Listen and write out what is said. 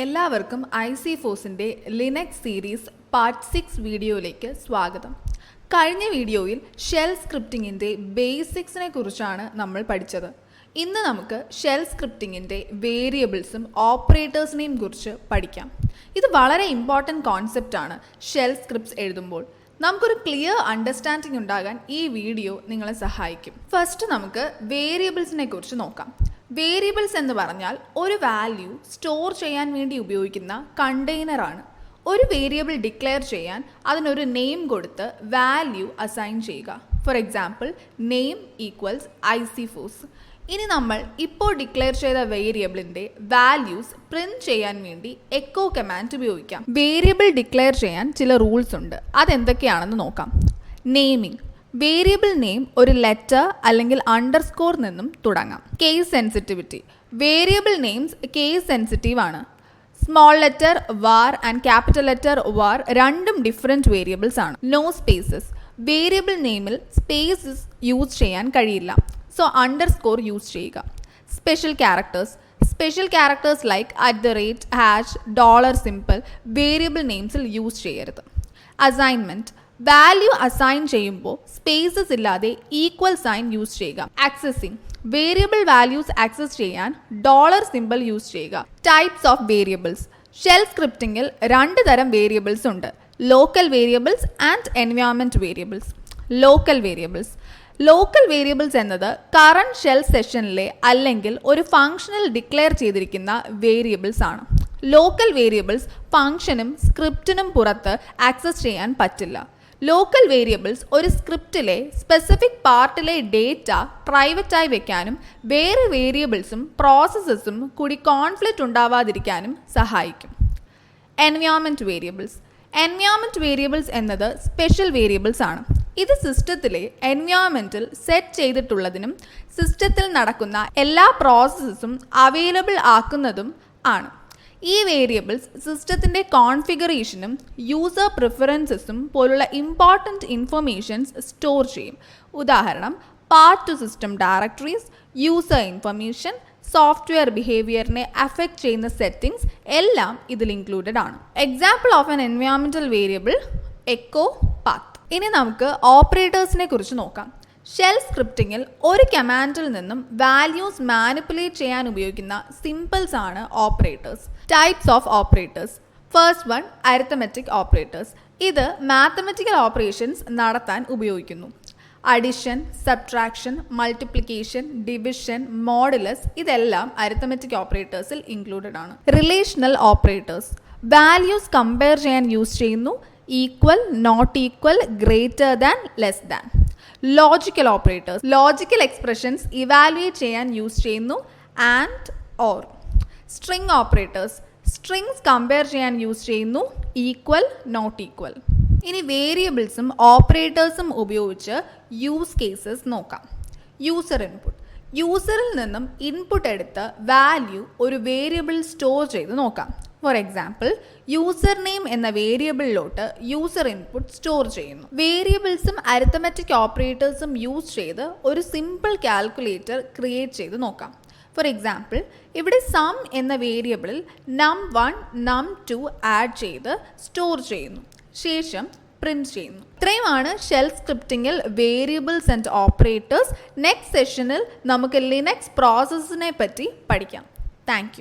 എല്ലാവർക്കും I C ഫോസിന്റെ Linux series part six വീഡിയോയിലേക്ക് സ്വാഗതം. കഴിഞ്ഞ വീഡിയോയിൽ ഷെൽ സ്ക്രിപ്റ്റിങ്ങിന്റെ ബേസിക്സിനെ കുറിച്ചാണ് നമ്മൾ പഠിച്ചത്. ഇന്ന് നമുക്ക് ഷെൽ സ്ക്രിപ്റ്റിങ്ങിന്റെ വേരിയബിൾസും ഓപ്പറേറ്റേഴ്സിനെയും കുറിച്ച് പഠിക്കാം. ഇത് വളരെ ഇമ്പോർട്ടന്റ് കോൺസെപ്റ്റാണ് ഷെൽ സ്ക്രിപ്റ്റ്സ് എഴുതുമ്പോൾ. നമുക്കൊരു ക്ലിയർ അണ്ടർസ്റ്റാൻഡിംഗ് ഉണ്ടാകാൻ ഈ വീഡിയോ നിങ്ങളെ സഹായിക്കും. ഫസ്റ്റ് നമുക്ക് വേരിയബിൾസിനെ കുറിച്ച് നോക്കാം. വേരിയബിൾസ് എന്ന് പറഞ്ഞാൽ ഒരു വാല്യൂ സ്റ്റോർ ചെയ്യാൻ വേണ്ടി ഉപയോഗിക്കുന്ന കണ്ടെയ്നറാണ്. ഒരു വേരിയബിൾ ഡിക്ലെയർ ചെയ്യാൻ അതിനൊരു നെയിം കൊടുത്ത് വാല്യൂ അസൈൻ ചെയ്യുക. For example name equals I C FOSS. ഇനി നമ്മൾ ഇപ്പോൾ ഡിക്ലെയർ ചെയ്ത വേരിയബിളിന്റെ വാല്യൂസ് പ്രിന്റ് ചെയ്യാൻ വേണ്ടി എക്കോ കമാൻഡ് ഉപയോഗിക്കാം. വേരിയബിൾ ഡിക്ലെയർ ചെയ്യാൻ ചില റൂൾസ് ഉണ്ട്. അതെന്തൊക്കെയാണെന്ന് നോക്കാം. നെയിമിംഗ്. വേരിയബിൾ നെയിം ഒരു ലെറ്റർ അല്ലെങ്കിൽ അണ്ടർസ്കോർ നിന്നും തുടങ്ങാം. Case sensitivity. Variable names case sensitive ആണ്. Small letter var and capital letter var രണ്ടും ഡിഫറെന്റ് വേരിയബിൾസ് ആണ്. No spaces. വേരിയബിൾ നെയിമിൽ സ്പേസസ് യൂസ് ചെയ്യാൻ കഴിയില്ല. സോ അണ്ടർസ്കോർ യൂസ് ചെയ്യുക. Special characters. Special characters like at the rate hash dollar symbol variable നെയിംസിൽ use ചെയ്യരുത്. Assignment value assign ചെയ്യുമ്പോൾ spaces ഇല്ലാതെ equal sign use ചെയ്യുക. ആക്സസിങ് വേരിയബിൾ വാല്യൂസ് ആക്സസ് ചെയ്യാൻ dollar simple use ചെയ്യുക. Types of variables shell സ്ക്രിപ്റ്റിംഗിൽ രണ്ട് തരം variables ഉണ്ട്. Local variables and environment variables local variables local variables എന്നത് കറണ്ട് ഷെൽ സെഷനിലെ അല്ലെങ്കിൽ ഒരു ഫംഗ്ഷനിൽ ഡിക്ലെയർ ചെയ്തിരിക്കുന്ന വേരിയബിൾസ് ആണ്. ലോക്കൽ വേരിയബിൾസ് ഫംഗ്ഷനും സ്ക്രിപ്റ്റിനും പുറത്ത് ആക്സസ് ചെയ്യാൻ പറ്റില്ല. ലോക്കൽ വേരിയബിൾസ് ഒരു സ്ക്രിപ്റ്റിലെ സ്പെസിഫിക് പാർട്ടിലെ ഡേറ്റ പ്രൈവറ്റായി വെക്കാനും വേറെ വേരിയബിൾസും പ്രോസസ്സസും കൂടി കോൺഫ്ലിക്റ്റ് ഉണ്ടാവാതിരിക്കാനും സഹായിക്കും. എൻവയോൺമെന്റ് വേരിയബിൾസ് എൻവയോൺമെന്റ് വേരിയബിൾസ് എന്നത് സ്പെഷ്യൽ വേരിയബിൾസ് ആണ്. ഇത് സിസ്റ്റത്തിലെ എൻവയോൺമെന്റിൽ സെറ്റ് ചെയ്തിട്ടുള്ളതിനും സിസ്റ്റത്തിൽ നടക്കുന്ന എല്ലാ പ്രോസസ്സും അവൈലബിൾ ആക്കുന്നതും ആണ്. ഈ വേരിയബിൾസ് സിസ്റ്റത്തിന്റെ കോൺഫിഗറേഷനും യൂസർ പ്രിഫറൻസസും പോലുള്ള ഇമ്പോർട്ടന്റ് ഇൻഫർമേഷൻസ് സ്റ്റോർ ചെയ്യും. ഉദാഹരണം path to system directories user information software ബിഹേവിയറിനെ affect ചെയ്യുന്ന സെറ്റിംഗ്സ് എല്ലാം ഇതിൽ ഇൻക്ലൂഡഡ് ആണ്. എക്സാമ്പിൾ ഓഫ് എൻ എൻവയോൺമെന്റൽ വേരിയബിൾ എക്കോ പാത്ത് ഇനി നമുക്ക് ഓപ്പറേറ്റേഴ്സിനെ കുറിച്ച് നോക്കാം. ഷെൽ സ്ക്രിപ്റ്റിങ്ങിൽ ഒരു കമാൻഡിൽ നിന്നും വാല്യൂസ് മാനിപ്പുലേറ്റ് ചെയ്യാൻ ഉപയോഗിക്കുന്ന സിമ്പിൾസ് ആണ് operators types of operators first one arithmetic operators ഇത് മാത്തമെറ്റിക്കൽ ഓപ്പറേഷൻസ് നടത്താൻ ഉപയോഗിക്കുന്നു. Addition subtraction multiplication division modulus ഇതെല്ലാം അരിത്തമെറ്റിക് ഓപ്പറേറ്റേഴ്സിൽ ഇൻക്ലൂഡഡ് ആണ്. റിലേഷണൽ ഓപ്പറേറ്റേഴ്സ് വാല്യൂസ് കമ്പയർ ചെയ്യാൻ യൂസ് ചെയ്യുന്നു. Equal not equal greater than less than logical operators logical expressions evaluate ചെയ്യാൻ use ചെയ്യുന്നു. And or string operators strings compare ചെയ്യാൻ use ചെയ്യുന്നു. Equal not equal ഇനി വേരിയബിൾസും ഓപ്പറേറ്റേഴ്സും ഉപയോഗിച്ച് യൂസ് കേസസ് നോക്കാം. യൂസർ ഇൻപുട്ട് യൂസറിൽ നിന്നും ഇൻപുട്ട് എടുത്ത് വാല്യൂ ഒരു വേരിയബിൾ സ്റ്റോർ ചെയ്ത് നോക്കാം. ഫോർ എക്സാമ്പിൾ യൂസർ നെയിം എന്ന വേരിയബിളിലോട്ട് യൂസർ ഇൻപുട്ട് സ്റ്റോർ ചെയ്യുന്നു. വേരിയബിൾസും അരിത്തമെറ്റിക് ഓപ്പറേറ്റേഴ്സും യൂസ് ചെയ്ത് ഒരു സിമ്പിൾ കാൽക്കുലേറ്റർ ക്രിയേറ്റ് ചെയ്ത് നോക്കാം. ഫോർ എക്സാമ്പിൾ ഇവിടെ സം എന്ന വേരിയബിളിൽ നം വൺ നം ടു ആഡ് ചെയ്ത് സ്റ്റോർ ചെയ്യുന്നു. ശേഷം പ്രിന്റ് ചെയ്യുന്നു. ഇത്രയുമാണ് ഷെൽ സ്ക്രിപ്റ്റിങ്ങിൽ വേരിയബിൾസ് ആൻഡ് ഓപ്പറേറ്റേഴ്സ് നെക്സ്റ്റ് സെഷനിൽ നമുക്ക് ലിനക്സ് പ്രോസസ്സിനെ പറ്റി പഠിക്കാം. താങ്ക്